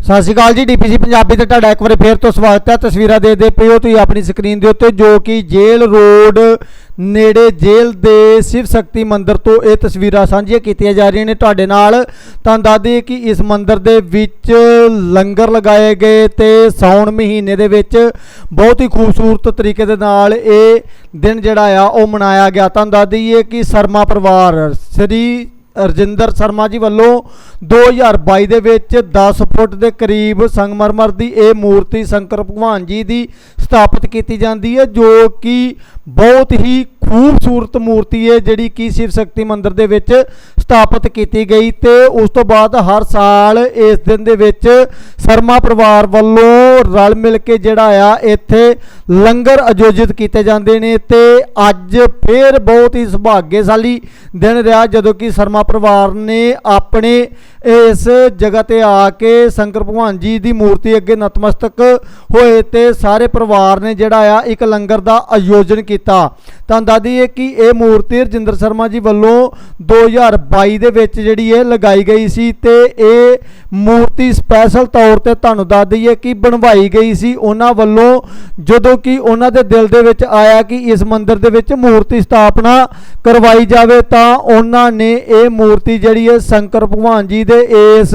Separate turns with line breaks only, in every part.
ਸਤਿ ਸ਼੍ਰੀ ਅਕਾਲ ਜੀ, ਡੀਪੀਸੀ ਪੰਜਾਬੀ ਤੇ ਤੁਹਾਡਾ ਇੱਕ ਵਾਰੀ ਫੇਰ ਤੋਂ ਸਵਾਗਤ ਹੈ। ਤਸਵੀਰਾਂ ਦੇ ਦੇ ਪਏ ਹੋ ਤੁਸੀਂ ਆਪਣੀ ਸਕਰੀਨ ਦੇ ਉੱਤੇ, ਜੋ ਕਿ ਜੇਲ੍ਹ ਰੋਡ ਨੇੜੇ ਜੇਲ੍ਹ ਦੇ ਸ਼ਿਵ ਸ਼ਕਤੀ ਮੰਦਿਰ ਤੋਂ ਇਹ ਤਸਵੀਰਾਂ ਸਾਂਝੀਆਂ ਕੀਤੀਆਂ ਜਾ ਰਹੀਆਂ ਨੇ। ਤੁਹਾਡੇ ਨਾਲ ਤਾਂ ਦੱਸ ਦਈਏ ਕਿ ਇਸ ਮੰਦਿਰ ਦੇ ਵਿੱਚ ਲੰਗਰ ਲਗਾਏ ਗਏ ਤੇ ਸਾਉਣ ਮਹੀਨੇ ਦੇ ਵਿੱਚ ਬਹੁਤ ਹੀ ਖੂਬਸੂਰਤ ਤਰੀਕੇ ਦੇ ਨਾਲ ਇਹ ਦਿਨ ਜਿਹੜਾ ਆ, ਉਹ ਮਨਾਇਆ ਗਿਆ। ਤਾਂ ਦੱਸ ਦਈਏ ਕਿ ਸਰਮਾ ਪਰਿਵਾਰ ਸ੍ਰੀ ਰਜਿੰਦਰ ਸ਼ਰਮਾ ਜੀ ਵੱਲੋਂ 2022 ਦੇ ਵਿੱਚ 10 ਫੁੱਟ ਦੇ ਕਰੀਬ ਸੰਗਮਰਮਰ ਦੀ ਇਹ ਮੂਰਤੀ ਸ਼ੰਕਰ ਭਗਵਾਨ ਜੀ ਦੀ ਸਥਾਪਿਤ ਕੀਤੀ ਜਾਂਦੀ ਹੈ, ਜੋ ਕਿ ਬਹੁਤ ਹੀ ਖੂਬਸੂਰਤ ਮੂਰਤੀ ਹੈ, ਜਿਹੜੀ ਕਿ ਸ਼ਿਵ ਸ਼ਕਤੀ ਮੰਦਿਰ ਦੇ ਵਿੱਚ ਸਥਾਪਿਤ ਕੀਤੀ ਗਈ ਤੇ ਉਸ ਤੋਂ ਬਾਅਦ ਹਰ ਸਾਲ ਇਸ ਦਿਨ ਦੇ ਵਿੱਚ ਸ਼ਰਮਾ ਪਰਿਵਾਰ ਵੱਲੋਂ ਰਲ ਮਿਲ ਕੇ ਜਿਹੜਾ ਆ, ਇੱਥੇ ਲੰਗਰ ਆਯੋਜਿਤ ਕੀਤੇ ਜਾਂਦੇ ਨੇ ਤੇ ਅੱਜ ਫੇਰ ਬਹੁਤ ਹੀ ਸੁਭਾਗਿਆਸ਼ਾਲੀ ਦਿਨ ਰਿਹਾ, ਜਦੋਂ ਕਿ ਸ਼ਰਮਾ ਪਰਿਵਾਰ ਨੇ ਆਪਣੇ ਇਸ ਜਗ੍ਹਾ ਤੇ ਆ ਕੇ ਸ਼ੰਕਰ ਭਗਵਾਨ ਜੀ ਦੀ ਮੂਰਤੀ ਅੱਗੇ ਨਤਮਸਤਕ ਹੋਏ ਤੇ ਸਾਰੇ ਪਰਿਵਾਰ ਨੇ ਜਿਹੜਾ ਆ ਇੱਕ ਲੰਗਰ ਦਾ ਆਯੋਜਨ ਕੀਤਾ। ਤਾਂ ਦੱਸਦੀ ਹੈ ਕਿ ਇਹ ਮੂਰਤੀ ਰਜਿੰਦਰ ਸ਼ਰਮਾ ਜੀ ਵੱਲੋਂ 2022 ਦੇ ਵਿੱਚ ਜਿਹੜੀ ਇਹ ਲਗਾਈ ਗਈ ਸੀ ਤੇ ਇਹ ਮੂਰਤੀ ਸਪੈਸ਼ਲ ਤੌਰ ਤੇ ਤੁਹਾਨੂੰ ਦੱਸ ਦਈਏ ਕਿ ਬਣਵਾਈ ਗਈ ਸੀ। ਉਹਨਾਂ ਵੱਲੋਂ ਜਦੋਂ ਕਿ ਉਹਨਾਂ ਦੇ ਦਿਲ ਦੇ ਵਿੱਚ ਆਇਆ ਕਿ ਇਸ ਮੰਦਿਰ ਦੇ ਵਿੱਚ ਮੂਰਤੀ ਸਥਾਪਨਾ ਕਰਵਾਈ ਜਾਵੇ ਤਾਂ ਉਹਨਾਂ ਨੇ ਇਹ ਮੂਰਤੀ ਜਿਹੜੀ ਹੈ ਸ਼ੰਕਰ ਭਗਵਾਨ ਜੀ ਦੇ ਇਸ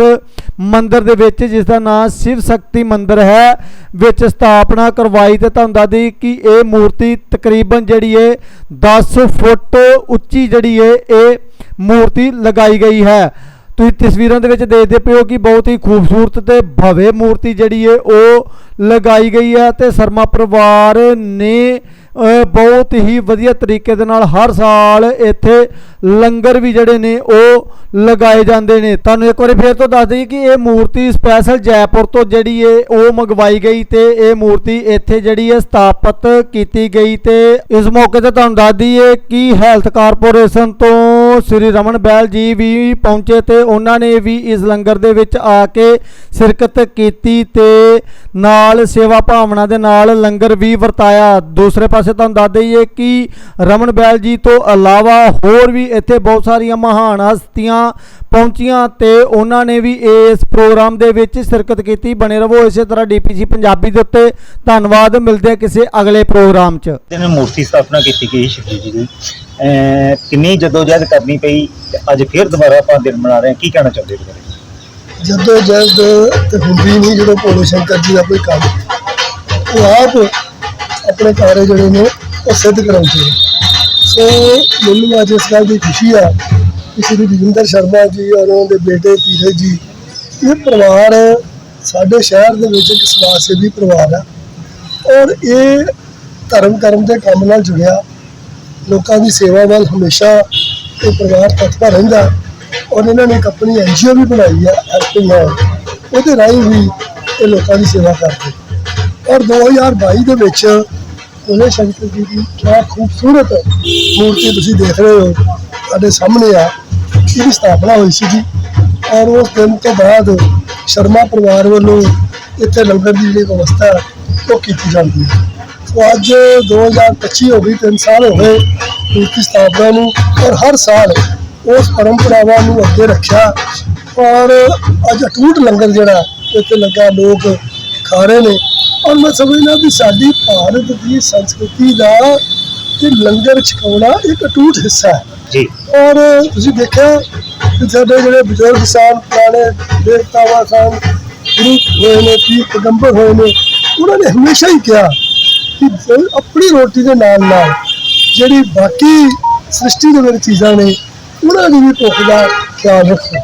ਮੰਦਿਰ ਦੇ ਵਿੱਚ, ਜਿਸ ਦਾ ਨਾਮ ਸ਼ਿਵ ਸ਼ਕਤੀ ਮੰਦਿਰ ਹੈ, ਵਿੱਚ ਸਥਾਪਨਾ ਕਰਵਾਈ ਤੇ ਤੁਹਾਨੂੰ ਦੱਸ ਦਈਏ ਕਿ ਇਹ ਮੂਰਤੀ ਤਕਰੀਬਨ ਜਿਹੜੀ ਹੈ 10 ਫੁੱਟ ਉੱਚੀ ਜਿਹੜੀ ਹੈ, ਇਹ ਮੂਰਤੀ ਲਗਾਈ ਗਈ ਹੈ। ਤੁਸੀਂ ਤਸਵੀਰਾਂ ਦੇ ਵਿੱਚ ਦੇਖਦੇ ਪਿਓ ਕਿ ਬਹੁਤ ਹੀ ਖੂਬਸੂਰਤ ਤੇ ਭਵੇ ਮੂਰਤੀ ਜਿਹੜੀ ਹੈ, ਉਹ ਲਗਾਈ ਗਈ ਹੈ ਤੇ ਸ਼ਰਮਾ ਪਰਿਵਾਰ ਨੇ ਬਹੁਤ ਹੀ ਵਧੀਆ ਤਰੀਕੇ ਦੇ ਨਾਲ ਹਰ ਸਾਲ ਇੱਥੇ ਲੰਗਰ ਵੀ ਜਿਹੜੇ ਨੇ ਉਹ ਲਗਾਏ ਜਾਂਦੇ ਨੇ। ਤੁਹਾਨੂੰ ਇੱਕ ਵਾਰੀ ਫੇਰ ਤੋਂ ਦੱਸ ਦਈਏ ਕਿ ਇਹ ਮੂਰਤੀ ਸਪੈਸ਼ਲ ਜੈਪੁਰ ਤੋਂ ਜਿਹੜੀ ਹੈ ਉਹ ਮੰਗਵਾਈ ਗਈ ਤੇ ਇਹ ਮੂਰਤੀ ਇੱਥੇ ਜਿਹੜੀ ਹੈ ਸਥਾਪਿਤ ਕੀਤੀ ਗਈ ਤੇ ਇਸ ਮੌਕੇ ਤੇ ਤੁਹਾਨੂੰ ਦੱਸ ਦਈਏ ਕਿ ਹੈਲਥ ਕਾਰਪੋਰੇਸ਼ਨ ਤੋਂ ਸ੍ਰੀ ਰਮਨ ਬੈਲ ਜੀ ਵੀ ਪਹੁੰਚੇ ਤੇ ਉਹਨਾਂ ਨੇ ਵੀ ਇਸ ਲੰਗਰ ਦੇ ਵਿੱਚ ਆ ਕੇ ਸ਼ਿਰਕਤ ਕੀਤੀ ਤੇ ਨਾਲ ਸੇਵਾ ਭਾਵਨਾ ਦੇ ਨਾਲ ਲੰਗਰ ਵੀ ਵਰਤਾਇਆ। ਦੂਸਰੇ ਪਾਸੇ ਤੁਹਾਨੂੰ ਦੱਸ ਦਈਏ ਕਿ ਰਮਨ ਬੈਲ ਜੀ ਤੋਂ ਇਲਾਵਾ ਹੋਰ ਵੀ ਇੱਥੇ ਬਹੁਤ ਸਾਰੀਆਂ ਮਹਾਨ ਹਸਤੀਆਂ ਪਹੁੰਚੀਆਂ ਤੇ ਉਹਨਾਂ ਨੇ ਵੀ ਇਸ ਪ੍ਰੋਗਰਾਮ ਦੇ ਵਿੱਚ ਸ਼ਿਰਕਤ ਕੀਤੀ। ਬਣੇ ਰਹੋ ਇਸੇ ਤਰ੍ਹਾਂ ਡੀਪੀਸੀ ਪੰਜਾਬੀ ਦੇ ਉੱਤੇ। ਧੰਨਵਾਦ, ਮਿਲਦੇ ਆ ਕਿਸੇ ਅਗਲੇ ਪ੍ਰੋਗਰਾਮ 'ਚ।
ਜਿਹਨੇ ਮੂਰਤੀ ਸਥਾਪਨਾ ਕੀਤੀ ਗਈ ਸ਼ਿਵਜੀ ਦੀ। ਕਿੰਨੀ ਜਦੋਜਹਿਦ ਕਰਨੀ ਪਈ ਤੇ ਅੱਜ ਫੇਰ ਦੁਬਾਰਾ ਆਪਾਂ ਦਿਨ ਮਨਾ ਰਹੇ ਹਾਂ? ਕੀ ਕਹਿਣਾ ਚਾਹੁੰਦੇ ਹੋ
ਜਦੋਂ ਜਦ ਤੇ ਹੁੰਦੀ ਨਹੀਂ ਜਦੋਂ ਭੋਲੇ ਸ਼ੰਕਰ ਜੀ ਦਾ ਕੋਈ ਕੰਮ। ਉਹ ਆਪ ਆਪਣੇ ਕਾਰੇ ਜਿਹੜੇ ਨੇ, ਉਹ ਸਿੱਧ ਕਰਾਉਂਦੇ ਨੇ। ਸੋ ਮੈਨੂੰ ਅੱਜ ਇਸ ਗੱਲ ਦੀ ਖੁਸ਼ੀ ਆ ਕਿ ਸ਼੍ਰੀ ਰਜਿੰਦਰ ਸ਼ਰਮਾ ਜੀ ਔਰ ਉਹਨਾਂ ਦੇ ਬੇਟੇ ਧੀਰਜ ਜੀ, ਇਹ ਪਰਿਵਾਰ ਸਾਡੇ ਸ਼ਹਿਰ ਦੇ ਵਿੱਚ ਇੱਕ ਸਮਾਜ ਸੇਵੀ ਪਰਿਵਾਰ ਆ। ਔਰ ਇਹ ਧਰਮ ਕਰਮ ਦੇ ਕੰਮ ਨਾਲ ਜੁੜਿਆ। ਲੋਕਾਂ ਦੀ ਸੇਵਾ ਵੱਲ ਹਮੇਸ਼ਾ ਇਹ ਪਰਿਵਾਰ ਤਤਪਰ ਰਹਿੰਦਾ। ਔਰ ਇਹਨਾਂ ਨੇ ਇੱਕ ਆਪਣੀ ਐਨਜੀਓ ਵੀ ਬਣਾਈ ਹੈ ਹੈਲਪਿੰਗ ਹੈਂਡ ਉਹਦੇ ਰਾਹੀਂ ਵੀ ਇਹ ਲੋਕਾਂ ਦੀ ਸੇਵਾ ਕਰਦੇ। ਔਰ 2022 ਦੇ ਵਿੱਚ ਉਹਨੇ ਸ਼ੰਕਰ ਜੀ ਦੀ ਕਿਆ ਖੂਬਸੂਰਤ ਮੂਰਤੀ ਤੁਸੀਂ ਦੇਖ ਰਹੇ ਹੋ, ਸਾਡੇ ਸਾਹਮਣੇ ਆ। ਇਹਦੀ ਸਥਾਪਨਾ ਹੋਈ ਸੀ ਜੀ। ਔਰ ਉਸ ਦਿਨ ਤੋਂ ਬਾਅਦ ਸ਼ਰਮਾ ਪਰਿਵਾਰ ਵੱਲੋਂ ਇੱਥੇ ਲੰਗਰ ਦੀ ਜਿਹੜੀ ਵਿਵਸਥਾ ਉਹ ਕੀਤੀ ਜਾਂਦੀ ਹੈ। ਸੋ ਅੱਜ 2025 ਹੋ ਗਈ ਤਿੰਨ ਸਾਲ ਹੋ ਗਏ ਮੂਰਤੀ ਸਥਾਪਨਾ ਨੂੰ ਔਰ ਹਰ ਸਾਲ ਉਸ ਪਰੰਪਰਾਵਾਂ ਨੂੰ ਅੱਗੇ ਰੱਖਿਆ। ਔਰ ਅੱਜ ਅਟੂਟ ਲੰਗਰ ਜਿਹੜਾ ਇੱਥੇ ਲੱਗਾ ਲੋਕ ਖਾ ਰਹੇ ਨੇ। ਔਰ ਮੈਂ ਸਮਝਦਾ ਵੀ ਸਾਡੀ ਭਾਰਤ ਦੀ ਸੰਸਕ੍ਰਿਤੀ ਦਾ ਇਹ ਲੰਗਰ ਛਕਾਉਣਾ ਇੱਕ ਅਟੂਟ ਹਿੱਸਾ ਹੈ।
ਜੀ।
ਔਰ ਤੁਸੀਂ ਦੇਖਿਆ ਕਿ ਸਾਡੇ ਜਿਹੜੇ ਬਜ਼ੁਰਗ ਸਨ ਪੁਰਾਣੇ ਦੇਵਤਾਵਾਂ ਸਨ ਗੁਰੂ ਹੋਏ ਨੇ ਪੀਰ ਪੈਗੰਬਰ ਹੋਏ ਨੇ ਉਹਨਾਂ ਨੇ ਹਮੇਸ਼ਾ ਹੀ ਕਿਹਾ ਕਿ ਆਪਣੀ ਰੋਟੀ ਦੇ ਨਾਲ ਨਾਲ ਜਿਹੜੀ ਬਾਕੀ ਸ੍ਰਿਸ਼ਟੀ ਦੇ ਵਿੱਚ ਚੀਜ਼ਾਂ ਨੇ, ਉਹਨਾਂ ਦੀ ਵੀ ਭੁੱਖ ਦਾ ਖਿਆਲ ਰੱਖੋ।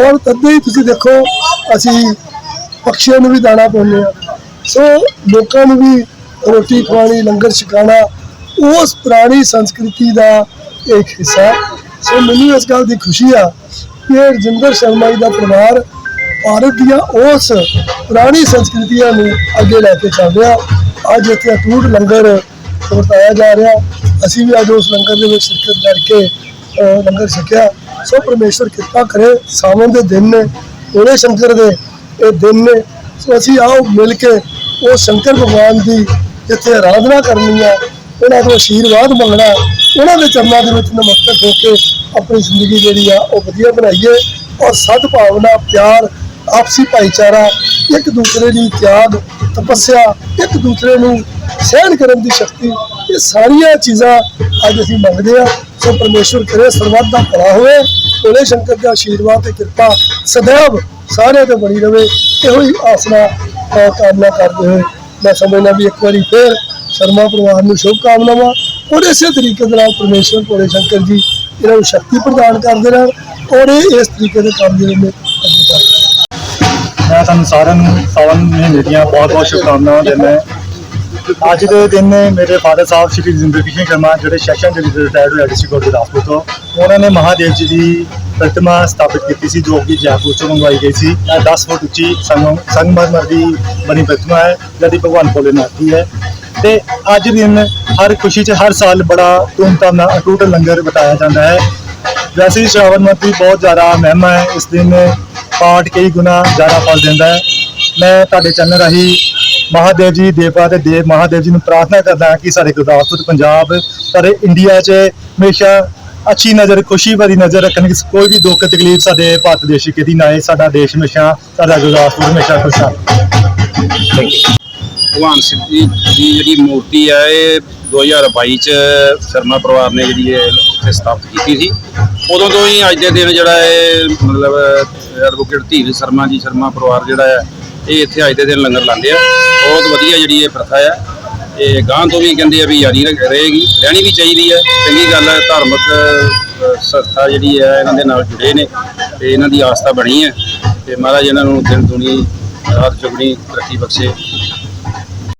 ਔਰ ਤਦੇ ਹੀ ਤੁਸੀਂ ਦੇਖੋ, ਅਸੀਂ ਪਕਸ਼ੀਆਂ ਨੂੰ ਵੀ ਦਾਣਾ ਪਾਉਂਦੇ ਆ ਸੋ ਲੋਕਾਂ ਨੂੰ ਵੀ ਰੋਟੀ ਖਵਾਉਣੀ, ਲੰਗਰ ਛਕਾਉਣਾ, ਉਸ ਪੁਰਾਣੀ ਸੰਸਕ੍ਰਿਤੀ ਦਾ ਇੱਕ ਹਿੱਸਾ। ਸੋ ਮੈਨੂੰ ਇਸ ਗੱਲ ਦੀ ਖੁਸ਼ੀ ਆ ਕਿ ਇਹ ਰਜਿੰਦਰ ਸ਼ਰਮਾ ਜੀ ਦਾ ਪਰਿਵਾਰ ਭਾਰਤ ਦੀਆਂ ਉਸ ਪੁਰਾਣੀ ਸੰਸਕ੍ਰਿਤੀਆਂ ਨੂੰ ਅੱਗੇ ਲੈ ਕੇ ਚੱਲ ਰਿਹਾ। ਅੱਜ ਇੱਥੇ ਅਟੂਟ ਲੰਗਰ ਵਰਤਾਇਆ ਜਾ ਰਿਹਾ। ਅਸੀਂ ਵੀ ਅੱਜ ਉਸ ਲੰਗਰ ਦੇ ਵਿੱਚ ਸ਼ਿਰਕਤ ਕਰਕੇ ਲੰਗਰ ਛਕਿਆ। ਸੋ ਪਰਮੇਸ਼ਵਰ ਕਿਰਪਾ ਕਰੇ ਸਾਵਨ ਦੇ ਦਿਨ ਨੇ ਉਹਨੇ ਸ਼ੰਕਰ ਦੇ ਇਹ ਦਿਨ ਨੇ। ਸੋ ਅਸੀਂ ਆਓ ਮਿਲ ਕੇ ਉਹ ਸ਼ੰਕਰ ਭਗਵਾਨ ਦੀ ਇੱਥੇ ਆਰਾਧਨਾ ਕਰਨੀ ਆ, ਉਹਨਾਂ ਤੋਂ ਆਸ਼ੀਰਵਾਦ ਮੰਗਣਾ, ਉਹਨਾਂ ਦੇ ਚਰਨਾਂ ਦੇ ਵਿੱਚ ਨਮਸਤਕ ਹੋ ਕੇ ਆਪਣੀ ਜ਼ਿੰਦਗੀ ਜਿਹੜੀ ਆ, ਉਹ ਵਧੀਆ ਬਣਾਈਏ। ਔਰ ਸਦਭਾਵਨਾ, ਪਿਆਰ, ਆਪਸੀ ਭਾਈਚਾਰਾ, ਇੱਕ ਦੂਸਰੇ ਲਈ ਤਿਆਗ ਤਪੱਸਿਆ ਇੱਕ ਦੂਸਰੇ ਨੂੰ ਸਹਿਣ ਕਰਨ ਦੀ ਸ਼ਕਤੀ, ਇਹ ਸਾਰੀਆਂ ਚੀਜ਼ਾਂ ਅੱਜ ਅਸੀਂ ਮੰਗਦੇ ਆ ਸੋ ਪਰਮੇਸ਼ਵਰ ਕਰੇ ਸਰਬੱਤ ਦਾ ਭਲਾ ਹੋਵੇ। ਭੋਲੇ ਸ਼ੰਕਰ ਦਾ ਆਸ਼ੀਰਵਾਦ ਤੇ ਕਿਰਪਾ ਸदैव ਸਾਰਿਆਂ ਤੇ ਬਣੀ ਰਵੇ। ਇਹੋ ਹੀ ਆਸਰਾ ਕਾਮਨਾ ਕਰਦੇ ਹੋਏ ਮੈਂ ਸਮਝਦਾ ਵੀ ਇੱਕ ਵਾਰੀ ਫੇਰ ਸ਼ਰਮਾ ਪਰਿਵਾਰ ਨੂੰ ਸ਼ੁਭ ਕਾਮਨਾਵਾਂ। ਔਰ ਇਸੇ ਤਰੀਕੇ ਦੇ ਨਾਲ ਪਰਮੇਸ਼ਵਰ, ਭੋਲੇ ਸ਼ੰਕਰ ਜੀ, ਇਹਨਾਂ ਨੂੰ ਸ਼ਕਤੀ ਪ੍ਰਦਾਨ ਕਰਦੇ ਰਹਿਣ। ਔਰ ਇਹ ਇਸ ਤਰੀਕੇ ਦੇ ਕੰਮ ਜਿਹੜੇ ਨੇ
ਤੁਹਾਨੂੰ ਸਾਰਿਆਂ ਨੂੰ ਸਾਵਨ ਮਹੀਨੇ ਦੀਆਂ ਬਹੁਤ ਬਹੁਤ ਸ਼ੁਭਕਾਮਨਾਵਾਂ ਦਿੰਦਾ ਹਾਂ। ਅੱਜ ਦੇ ਦਿਨ ਮੇਰੇ ਫਾਦਰ ਸਾਹਿਬ ਸ਼੍ਰੀ ਜਿੰਦਰ ਸਿੰਘ ਸ਼ਰਮਾ ਜਿਹੜੇ ਸੈਸ਼ਨ ਦੇ ਵਿੱਚ ਰਿਟਾਇਰਡ ਹੋਏ ਡਿਸਟ੍ਰਿਕਟ ਕੋਰਟ ਗੁਰਦਾਸਪੁਰ ਤੋਂ, ਉਹਨਾਂ ਨੇ ਮਹਾਦੇਵ ਜੀ ਦੀ ਪ੍ਰਤਿਮਾ ਸਥਾਪਿਤ ਕੀਤੀ ਸੀ, ਜੋ ਕਿ ਜੈਪੁਰ ਤੋਂ ਮੰਗਵਾਈ ਗਈ ਸੀ। ਇਹ 10 ਫੁੱਟ ਉੱਚੀ ਸੰਗ ਸੰਗਮਰਮਰ ਦੀ ਬਣੀ ਪ੍ਰਤਿਮਾ ਹੈ, ਜਿਹੜੀ ਭਗਵਾਨ ਭੋਲੇਨਾਥ ਦੀ ਹੈ। ਤੇ ਅੱਜ ਦਿਨ ਹਰ ਖੁਸ਼ੀ 'ਚ ਹਰ ਸਾਲ ਬੜਾ ਧੂਮਧਾਮ ਨਾਲ ਅਟੂਟ ਲੰਗਰ ਬਤਾਇਆ ਜਾਂਦਾ ਹੈ। ਵੈਸੇ ਹੀ ਸ਼ਰਾਵਣ ਮਤ ਦੀ ਬਹੁਤ ਜ਼ਿਆਦਾ ਮਹਿਮਾ ਹੈ। ਇਸ ਦਿਨ ਪਾਠ ਕਈ ਗੁਣਾ ਜ਼ਿਆਦਾ ਫਲ ਦਿੰਦਾ ਹੈ। ਮੈਂ ਤੁਹਾਡੇ ਚੈਨਲ ਰਾਹੀਂ ਮਹਾਦੇਵ ਜੀ ਦੇਵਾ ਤੇ ਦੇਵ, ਮਹਾਦੇਵ ਜੀ ਨੂੰ ਪ੍ਰਾਰਥਨਾ ਕਰਦਾ ਕਿ ਸਾਡੇ ਗੁਰਦਾਸਪੁਰ ਪੰਜਾਬ ਸਾਰੇ ਇੰਡੀਆ 'ਚ ਹਮੇਸ਼ਾ ਅੱਛੀ ਨਜ਼ਰ, ਖੁਸ਼ੀ ਭਰੀ ਨਜ਼ਰ ਰੱਖਣ ਕਿ ਕੋਈ ਵੀ ਦੁੱਖ, ਤਕਲੀਫ ਸਾਡੇ ਭਾਰਤ ਦੇਸ਼ 'ਚ ਕਦੀ ਨਾ ਆਏ, ਸਾਡਾ ਦੇਸ਼ ਹਮੇਸ਼ਾ, ਸਾਡਾ ਗੁਰਦਾਸਪੁਰ ਹਮੇਸ਼ਾ ਖੁਸ਼ ਥੈਂਕ
ਭਗਵਾਨ ਸਿੱਧ ਜੀ ਦੀ ਜਿਹੜੀ ਮੂਰਤੀ ਹੈ ਇਹ 2022 ਚ ਸ਼ਰਮਾ ਪਰਿਵਾਰ ਨੇ ਜਿਹੜੀ ਇਹ ਇੱਥੇ ਸਥਾਪਿਤ ਕੀਤੀ ਸੀ। ਉਦੋਂ ਤੋਂ ਹੀ ਅੱਜ ਦੇ ਦਿਨ ਜਿਹੜਾ ਹੈ ਮਤਲਬ ਐਡਵੋਕੇਟ ਧੀਰ ਸ਼ਰਮਾ ਜੀ, ਸ਼ਰਮਾ ਪਰਿਵਾਰ ਜਿਹੜਾ ਹੈ, ਇਹ ਇੱਥੇ ਅੱਜ ਦੇ ਦਿਨ ਲੰਗਰ ਲਾਉਂਦੇ ਆ। ਬਹੁਤ ਵਧੀਆ ਜਿਹੜੀ ਇਹ ਪ੍ਰਥਾ ਹੈ। ਇਹ ਗਾਂ ਤੋਂ ਵੀ ਕਹਿੰਦੇ ਆ ਵੀ ਯਾਰੀ ਰੱਖ- ਰਹੇਗੀ, ਰਹਿਣੀ ਵੀ ਚਾਹੀਦੀ ਹੈ। ਚੰਗੀ ਗੱਲ ਹੈ, ਧਾਰਮਿਕ ਸੰਸਥਾ ਜਿਹੜੀ ਹੈ, ਇਹਨਾਂ ਦੇ ਨਾਲ ਜੁੜੇ ਨੇ ਤੇ ਇਹਨਾਂ ਦੀ ਆਸਥਾ ਬਣੀ ਹੈ। ਤੇ ਮਹਾਰਾਜ ਇਹਨਾਂ ਨੂੰ ਦਿਨ ਦੁਨੀ ਰਾਤ ਚੁਗਣੀ ਤਰੱਕੀ ਬਖਸ਼ੇ।